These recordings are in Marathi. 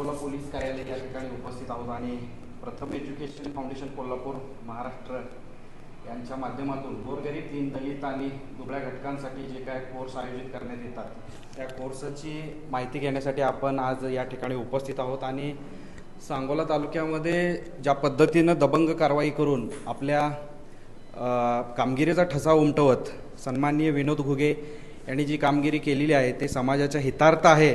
अकोला पोलीस कार्यालय या ठिकाणी उपस्थित आहोत आणि प्रथम एज्युकेशन फाउंडेशन कोल्हापूर महाराष्ट्र यांच्या माध्यमातून गोरगरीब दीनदलित आणि दुबळ्या घटकांसाठी जे काय कोर्स आयोजित करण्यात येतात त्या कोर्सची माहिती घेण्यासाठी आपण आज या ठिकाणी उपस्थित आहोत आणि सांगोला तालुक्यामध्ये ज्या पद्धतीनं दबंग कारवाई करून आपल्या कामगिरीचा ठसा उमटवत सन्माननीय विनोद घुगे यांनी जी कामगिरी केलेली आहे ते समाजाच्या हितार्थ आहे.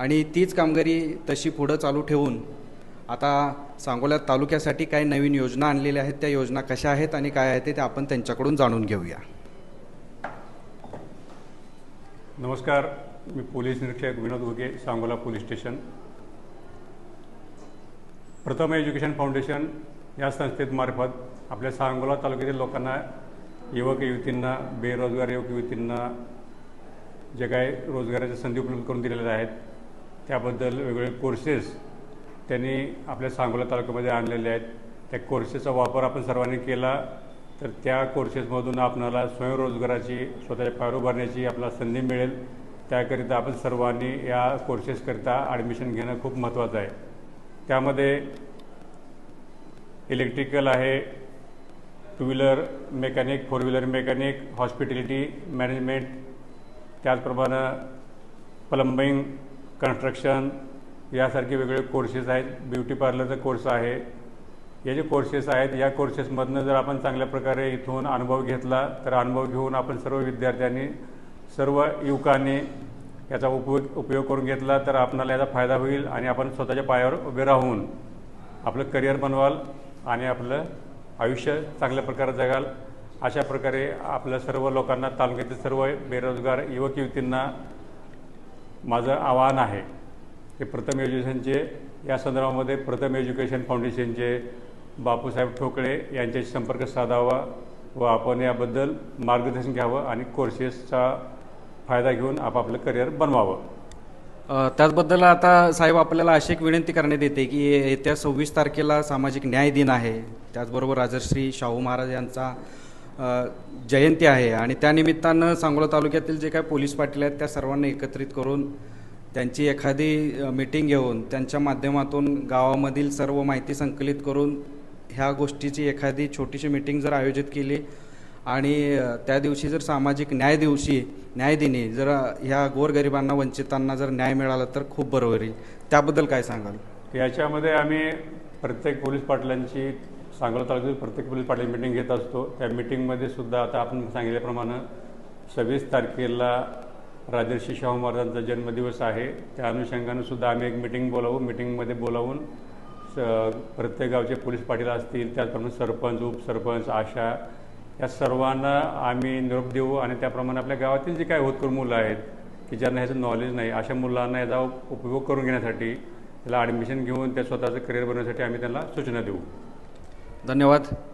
आणि तीच कामगिरी तशी पुढं चालू ठेवून आता सांगोला तालुक्यासाठी काही नवीन योजना आणलेल्या आहेत. त्या योजना कशा आहेत आणि काय आहेत ते आपण त्यांच्याकडून जाणून घेऊया. नमस्कार मी पोलीस निरीक्षक Vinod Ghuge Sangola police station. Pratham education foundation या संस्थेमार्फत आपल्या सांगोला तालुक्यातील लोकांना युवक युवतींना बेरोजगार युवक युवतींना जे काही रोजगाराच्या संधी उपलब्ध करून दिलेल्या आहेत त्याबद्दल वेगवेगळे कोर्सेस त्यांनी आपल्या सांगोला तालुक्यामध्ये आणलेले आहेत. त्या कोर्सेसचा वापर आपण सर्वांनी केला तर त्या कोर्सेसमधून आपणाला स्वयंरोजगाराची स्वतःच्या पायर उभारण्याची आपल्याला संधी मिळेल. त्याकरिता आपण सर्वांनी या कोर्सेसकरिता ॲडमिशन घेणं खूप महत्त्वाचं आहे. त्यामध्ये इलेक्ट्रिकल आहे two wheeler mechanic four wheeler mechanic hospitality management त्याचप्रमाणे प्लंबिंग कन्स्ट्रक्शन यासारखे वेगवेगळे कोर्सेस आहेत. ब्युटी पार्लरचा कोर्स आहे. हे जे कोर्सेस आहेत या कोर्सेसमधनं जर आपण चांगल्या प्रकारे इथून अनुभव घेतला तर अनुभव घेऊन आपण सर्व विद्यार्थ्यांनी सर्व युवकांनी याचा उपयोग उपयोग करून घेतला तर आपणाला याचा फायदा होईल आणि आपण स्वतःच्या पायावर उभे राहून आपलं करिअर बनवाल आणि आपलं आयुष्य चांगल्या प्रकारे जगाल. अशा प्रकारे आपल्या सर्व लोकांना तालुक्यातील सर्व बेरोजगार युवक युवतींना माझं आवाहन आहे ते प्रथम एज्युकेशनचे या संदर्भामध्ये प्रथम एज्युकेशन फाउंडेशनचे बापूसाहेब ठोकळे यांच्याशी संपर्क साधावा व आपण याबद्दल मार्गदर्शन घ्यावं आणि कोर्सेसचा फायदा घेऊन आपापलं करिअर बनवावं. त्याचबद्दल आता साहेब आपल्याला अशी एक विनंती करण्यात येते की येत्या सव्वीस तारखेला सामाजिक न्याय दिन आहे. त्याचबरोबर राजश्री शाहू महाराज यांचा जयंती आहे आणि त्यानिमित्तानं सांगोला तालुक्यातील जे काही पोलीस पाटील आहेत त्या सर्वांना एकत्रित करून त्यांची एखादी मीटिंग घेऊन त्यांच्या माध्यमातून गावामधील सर्व माहिती संकलित करून ह्या गोष्टीची एखादी छोटीशी मीटिंग जर आयोजित केली आणि त्या दिवशी जर सामाजिक न्याय दिवशी न्यायदिनी जर ह्या गोरगरिबांना वंचितांना जर न्याय मिळाला तर खूप बरं होईल. त्याबद्दल काय सांगाल? याच्यामध्ये आम्ही प्रत्येक पोलीस पाटलांची सांगोला तालुक्यातील प्रत्येक पोलीस पाटील मिटिंग घेत असतो. त्या मिटिंगमध्ये सुद्धा आता आपण सांगितल्याप्रमाणे सव्वीस तारखेला राजर्षी शाहू महाराजांचा जन्मदिवस आहे. त्या अनुषंगानं सुद्धा आम्ही एक मिटिंग बोलावू. मिटिंगमध्ये बोलावून स प्रत्येक गावचे पोलीस पाटील असतील त्याचप्रमाणे सरपंच उपसरपंच आशा या सर्वांना आम्ही निरोप देऊ आणि त्याप्रमाणे आपल्या गावातील जे काय होतकरू मुलं आहेत की ज्यांना ह्याचं नॉलेज नाही अशा मुलांना याचा उपयोग करून घेण्यासाठी त्याला ॲडमिशन घेऊन त्या स्वतःचं करिअर बनवण्यासाठी आम्ही त्यांना सूचना देऊ. धन्यवाद.